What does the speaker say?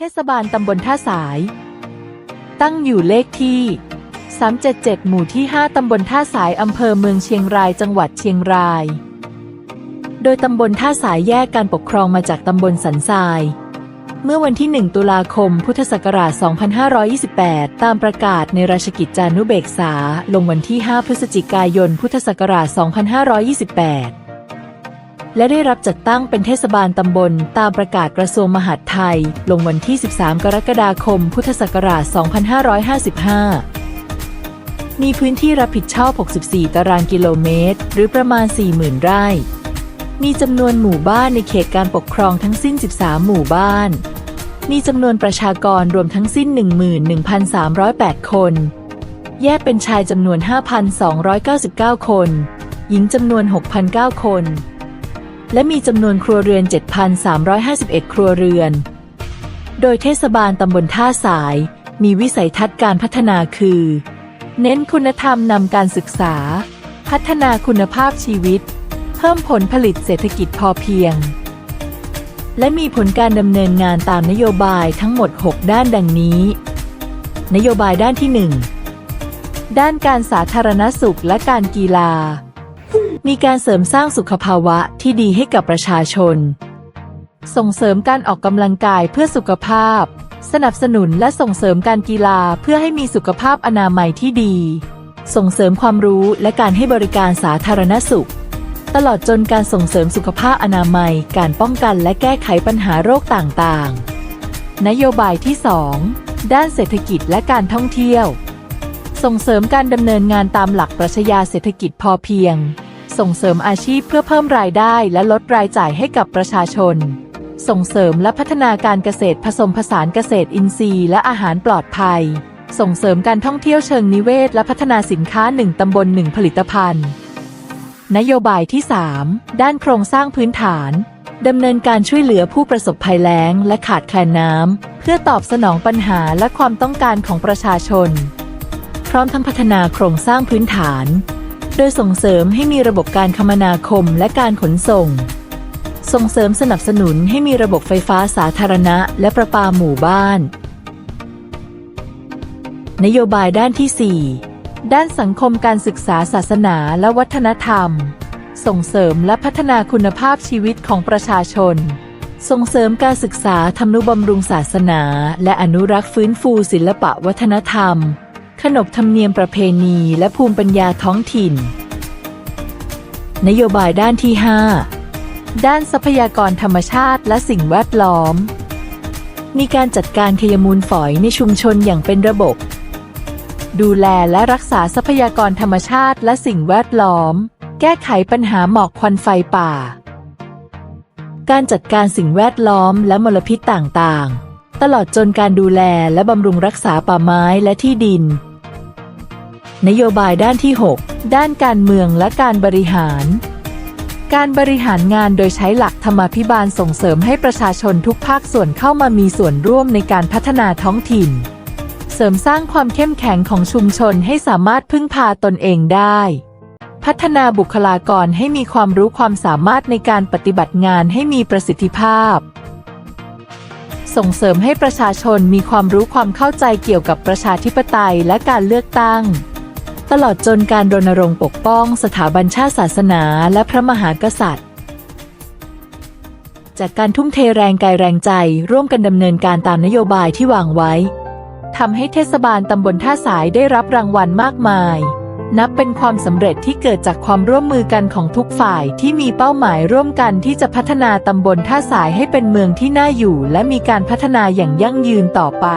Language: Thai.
เทศบาลตำบลท่าสาย ตั้งอยู่เลขที่ 377 หมู่ที่ 5 ตำบลท่าสาย อำเภอเมืองเชียงราย จังหวัดเชียงราย โดยตำบลท่าสายแยกการปกครองมาจากตำบลสันทราย เมื่อวันที่ 1 ตุลาคม พุทธศักราช 2528 ตามประกาศในราชกิจจานุเบกษา ลงวันที่ 5 พฤศจิกายน พุทธศักราช 2528 และได้รับจัดตั้งเป็นเทศบาลตำบล ตามประกาศกระทรวงมหาดไทย ลงวันที่ 13 กรกฎาคม พุทธศักราช 2555มีพื้นที่รับผิดชอบ 64 ตารางกิโลเมตร หรือประมาณ 40,000 ไร่ มีจำนวนหมู่บ้านในเขตการปกครองทั้งสิ้น 13 หมู่บ้าน มีจำนวนประชากรรวมทั้งสิ้น 11,308 คน แยกเป็นชายจำนวน 5,299 คน หญิงจำนวน 6,009 คน และมีจำนวนครัวเรือน 7,351 ครัวเรือน โดยเทศบาลตำบลท่าสาย มีวิสัยทัศน์การพัฒนาคือ เน้นคุณธรรมนำการศึกษา พัฒนาคุณภาพชีวิต เพิ่มผลผลิตเศรษฐกิจพอเพียง และมีผลการดำเนินงานตามนโยบายทั้งหมด 6 ด้านดังนี้ นโยบายด้านที่ 1 ด้านการสาธารณสุขและการกีฬา มีการเสริมสร้างสุขภาวะที่ดีให้กับประชาชน ส่งเสริมการออกกำลังกายเพื่อสุขภาพ สนับสนุนและส่งเสริมการกีฬาเพื่อให้มีสุขภาพอนามัยที่ดี ส่งเสริมความรู้และการให้บริการสาธารณสุข ตลอดจนการส่งเสริมสุขภาพอนามัย การป้องกันและแก้ไขปัญหาโรคต่างๆ นโยบายที่ 2 ด้านเศรษฐกิจและการท่องเที่ยว ส่งเสริมการดำเนินงานตามหลักปรัชญาเศรษฐกิจพอเพียง ส่งเสริมอาชีพเพื่อเพิ่มรายได้และลดรายจ่ายให้กับประชาชน ส่งเสริมและพัฒนาการเกษตรผสมผสานเกษตรอินทรีย์และอาหารปลอดภัย ส่งเสริมการท่องเที่ยวเชิงนิเวศและพัฒนาสินค้าหนึ่งตำบลหนึ่งผลิตภัณฑ์ นโยบายที่ 3 ด้านโครงสร้างพื้นฐานดำเนินการช่วยเหลือผู้ประสบภัยแล้งและขาดแคลนน้ำ เพื่อตอบสนองปัญหาและความต้องการของประชาชน พร้อมทั้งพัฒนาโครงสร้างพื้นฐาน โดยส่งเสริมให้มีระบบการคมนาคมและการขนส่ง ส่งเสริมสนับสนุนให้มีระบบไฟฟ้าสาธารณะ และประปาหมู่บ้าน นโยบายด้านที่ 4 ด้านสังคมการศึกษาศาสนาและวัฒนธรรม ส่งเสริมและพัฒนาคุณภาพชีวิตของประชาชนส่งเสริมการศึกษาทำนุบำรุงศาสนา และอนุรักษ์ฟื้นฟูศิลปะวัฒนธรรม ขนบธรรมเนียมประเพณีและภูมิปัญญาท้องถิ่น นโยบายด้านที่ 5 ด้านทรัพยากรธรรมชาติและสิ่งแวดล้อม มีการจัดการขยมูลฝอยในชุมชนอย่างเป็นระบบ ดูแลและรักษาทรัพยากรธรรมชาติและสิ่งแวดล้อม แก้ไขปัญหาหมอกควันไฟป่า การจัดการสิ่งแวดล้อมและมลพิษต่างๆตลอดจนการดูแลและบำรุงรักษาป่าไม้และที่ดิน นโยบายด้านที่ 6 ด้านการเมืองและการบริหาร การบริหารงานโดยใช้หลักธรรมาภิบาลส่งเสริมให้ประชาชนทุกภาคส่วนเข้ามามีส่วนร่วมในการพัฒนาท้องถิ่น เสริมสร้างความเข้มแข็งของชุมชนให้สามารถพึ่งพาตนเองได้ พัฒนาบุคลากรให้มีความรู้ความสามารถในการปฏิบัติงานให้มีประสิทธิภาพส่งเสริมให้ประชาชนมีความรู้ความเข้าใจเกี่ยวกับประชาธิปไตยและการเลือกตั้ง ตลอดจนการรณรงค์ปกป้องสถาบันชาติศาสนาและพระมหากษัตริย์ จากการทุ่มเทแรงกายแรงใจร่วมกันดำเนินการตามนโยบายที่วางไว้ทำให้เทศบาลตำบลท่าสายได้รับรางวัลมากมาย นับเป็นความสำเร็จที่เกิดจากความร่วมมือกันของทุกฝ่ายที่มีเป้าหมายร่วมกันที่จะพัฒนาตำบลท่าสายให้เป็นเมืองที่น่าอยู่ และมีการพัฒนาอย่างยั่งยืนต่อไป